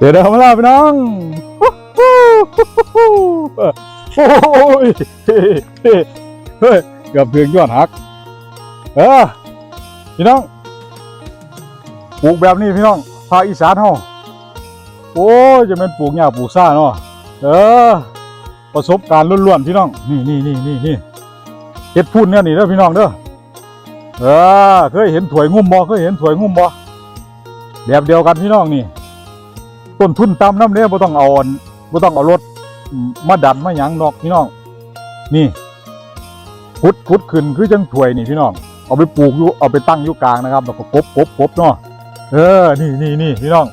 เดี๋ยวเดี๋ยวมาลาพี่น้องโอ้ยเฮ้ยเกือบถึงยอดหัก เออพี่น้องปลูกแบบนี้พี่น้องภาคอีสานเฮาโอ้ยจะเป็นปลูกหญ้าปลูกซ่าเนาะเออ ประสบการณ์ล้วนๆพี่น้อง นี่นี่นี่นี่นี่เฮ็ดพูนเนี่ยนี่เด้อพี่น้องเด้อเออเคยเห็นถวยงุ่มบ่เคยเห็นถวยงุ่มบ่แบบเดียวกันพี่น้องนี่ ต้นทุนต่ำน้ำเนี่ยบ่ต้องเอาอันบ่ต้องเอารถมาดันมาหยังนอกพี่น้อง นี่ขุดขุดขึ้นคือจังถวยนี่พี่น้อง เอาไปปลูกอยู่เอาไปตั้งอยู่กลางนะครับแล้วก็กบกบกบเนาะเออ นี่นี่นี่พี่น้อง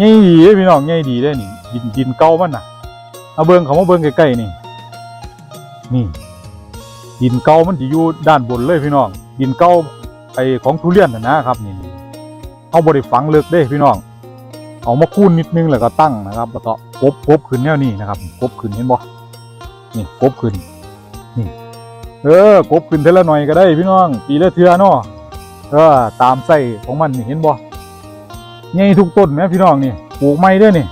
ง่ายดีเด้พี่น้องง่ายดีได้นี่ดินดินเก่ามันน่ะเอาเบิ่งเขามาเบิ่งใกล้ๆนี่นี่ ดินเก่ามันจะอยู่ด้านบนเลยพี่น้อง ดินเก่าไอของทุเรียนน่ะนะครับ นี่เอาบริฝังลึกเด้พี่น้อง เอามาคูนนิดนึงแล้วก็ตั้งนะครับแล้วก็กบกบขึ้นแนวนี้นะครับกบขึ้นเห็นบ่นี่กบขึ้นนี่เออกบขึ้นเทอละหน่อยก็ได้พี่น้อง ปีละเทือเนาะเออตามไส้ของมันนี่เห็นบ่ใหญ่ทุกต้นนะพี่น้องนี่ปลูกไม้ด้วยนี่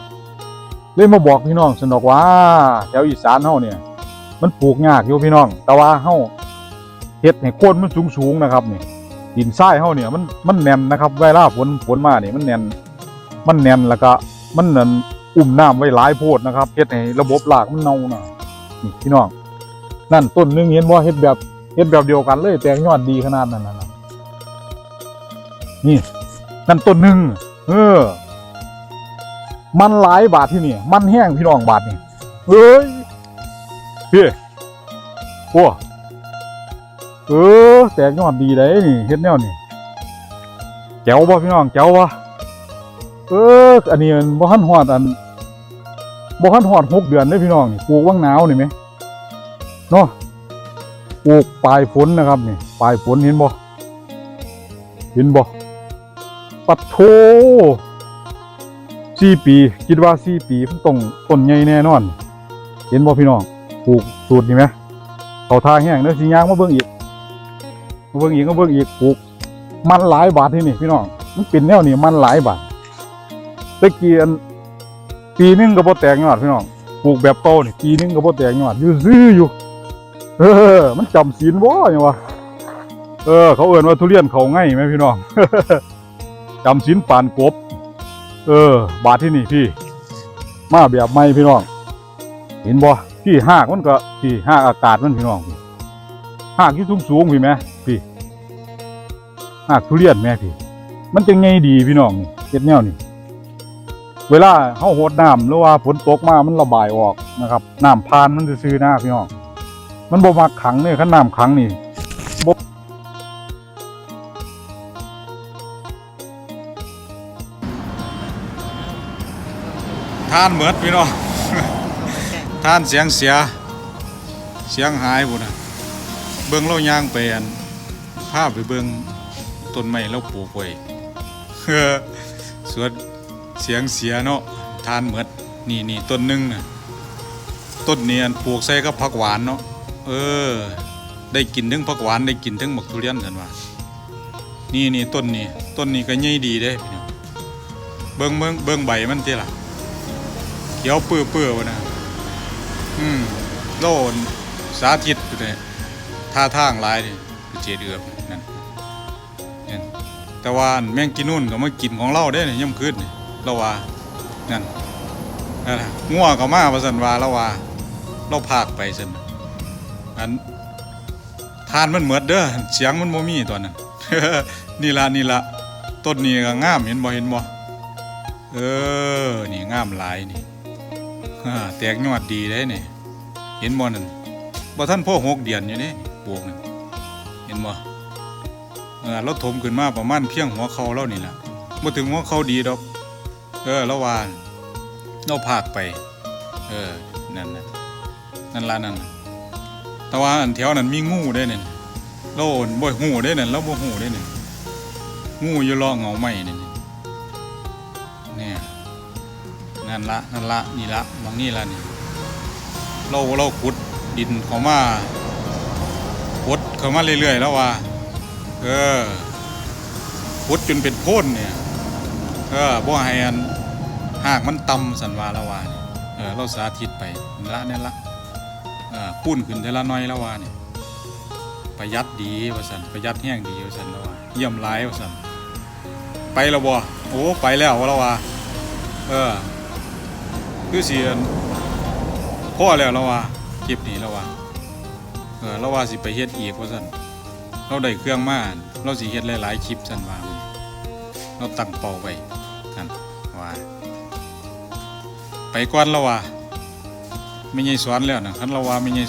เลยมาบอกพี่น้องสนอกว่าแถวอีสานเฮาเนี่ย มันปลูกยากอยู่พี่น้อง แต่ว่าเฮาเฮ็ดให้โคนมันสูงๆนะครับนี่ดินทรายเฮาเนี่ยมันมันแน่นนะครับเวลาฝนฝนมาเนี่ยมันแน่น มันแน่นแล้วก็มันนั่นอุ้มน้ำไว้หลายโพดนะครับเฮ็ดให้ระบบรากมันเน่าน่ะนี่พี่น้องนั่นต้นนึงเห็นบ่เฮ็ดแบบเฮ็ดแบบเดียวกันเลย แตงยอดดีขนาดนั้นน่ะนี่นั่นต้นหนึงเออ มันหลายบาทที่นี่ มันแห้งพี่น้องบาทนี่เฮ้ยพี่โอ้เออแตงยอดดีเลยนี่เฮ็ดแนวนี่แจ๋วบ่พี่น้องแจ๋วบ่ เอออันนี้มันบ่ทันฮอดอันบ่ทันฮอดหกเดือนเด้พี่น้องนี่ปลูกว่างหนาวนี่ไหมเนาะปลูกปลายฝนนะครับนี่ปลายฝนเห็นบ่เห็นบ่ปัดโทสี่ปี คิดว่าสี่ปีมันต้องต้นใหญ่แน่นอน เห็นบ่พี่น้องปลูกสูตรนี่ไหมเขาทาแห้งเด้อสิย่างมาเบิ่งอีกมาเบิ่งอีกมาเบิ่งอีกปลูกมันหลายบาทที่นี่พี่น้องมันเป็นแนวนี้มันหลายบาท ตะเกียนปีนึงก็บ่แตกยอดพี่น้องปลูกแบบเก่านี่ปีนึงก็บ่แตกยอดอยู่ซื่ออยู่เออ มันจำศีลบ่ยังวะเออ เขาเอ่นว่าทุเรียนเขาง่ายไหมพี่น้องจำศีลปานกบ เออ บาทที่นี่พี่ มาแบบใหม่พี่น้อง เห็นบ่พี่หากมันก็พี่หากอากาศมันพี่น้องหากที่สูงสูงพี่แม่พี่หากทุเรียนแม่พี่ มันจะไงดีพี่น้องนี่เฮ็ดแนวนี่ เวลาเฮาโหดน้ำหรือว่าฝนตกมามันระบายออกนะครับน้ำพานมันซื่อๆนะพี่น้องมันบ่มาขังเนี่ยคันน้ำขังนี่บท่านเหมือดพี่น้องท่านเสียงเสีย เสียงหายพุ่นะเบิ่งเรายางไปอันภาพไปเบิ่งต้นไม้เราปลูกไว้เออสวน เสียงเสียเนาะทานเหมือดนี่นี่ต้นหนึงน่ะต้นเนียนปลูกใส่กับผักหวานเนาะเออ ได้กินทั้งผักหวานได้กินทั้งหมกทุเรียนกันว่านี่นี่ต้นนี้ต้นนี้ก็ใหญ่ดีเด้พี่น้องเบิ่งเบิ่งเบิงใบมันติล่ะเขียวเปื้อเปื้อๆวะนะอืมโลนสาธิตเลยท่าทางหลายนี่คือเจดเอือบนั่นนั่นแต่ว่านแมงกินนู่นก็มากินของเราได้เนี่ยย่ำคืนนี่ เราว่านั่นนั่นล่ะง่วก็มาว่าสันวาเราว่าเราพากไปสันอันทานมันเหมือดเด้อเสียงมันโมมีตอนนั้นนี่ละนี่ละต้นนี้ก็งามเห็นบ่เห็นบ่เออนี่งามหลายนี่แตกยอดดีได้นี่เห็นบ่นั่นบ่ท่านพ่อหกเดือนอยู่นี่ปลูกนั่นเห็นบ่เออเราถมขึ้นมาประมาณเพียงหัวเขาเรานี่ละมาถึงหัวเขาดีดอก เออเราวานเราพากไป เออ นั่นนะนั่นละนั่นน่ะแต่ว่าอันแถวนั้นมีงูได้เนี่ยเราบ่หูได้เนี่ยเราบ่หูได้เนี่ยงูอยู่รอเงาไม้เนี่ยเนี่ยนั่นละนั่นละนี่ละมองนี่ละนี่เราเราขุดดินเขามาขุดเขามาเรื่อยๆแล้วว่า เออพุดจนเป็นโพ่นเนี่ยเออบ่ให้อัน หากมันต่ำสันวาละวานี่เออเราสาธิตไปละนี่ละเออคูณขึ้นเทละน้อยละวานี่ประหยัดดีวสันประหยัดแห้งดีวสันละวาเยี่ยมหลายวสันไปล้วบ่โอ้ไปแล้ววละวาเออคือเสียนพ่อแล้วละวาคลิปนี้ละวาเออละวาสิไปเฮ็ดอีกวสันเราได้เครื่องมาเราสิเฮ็ดหลายๆคลิปสันวาเราตั้งเป้าไว้นั่นว่า ไปก่อนละว่าไม่ใช่สอนแล้วนะคันละว่าไม่ใช่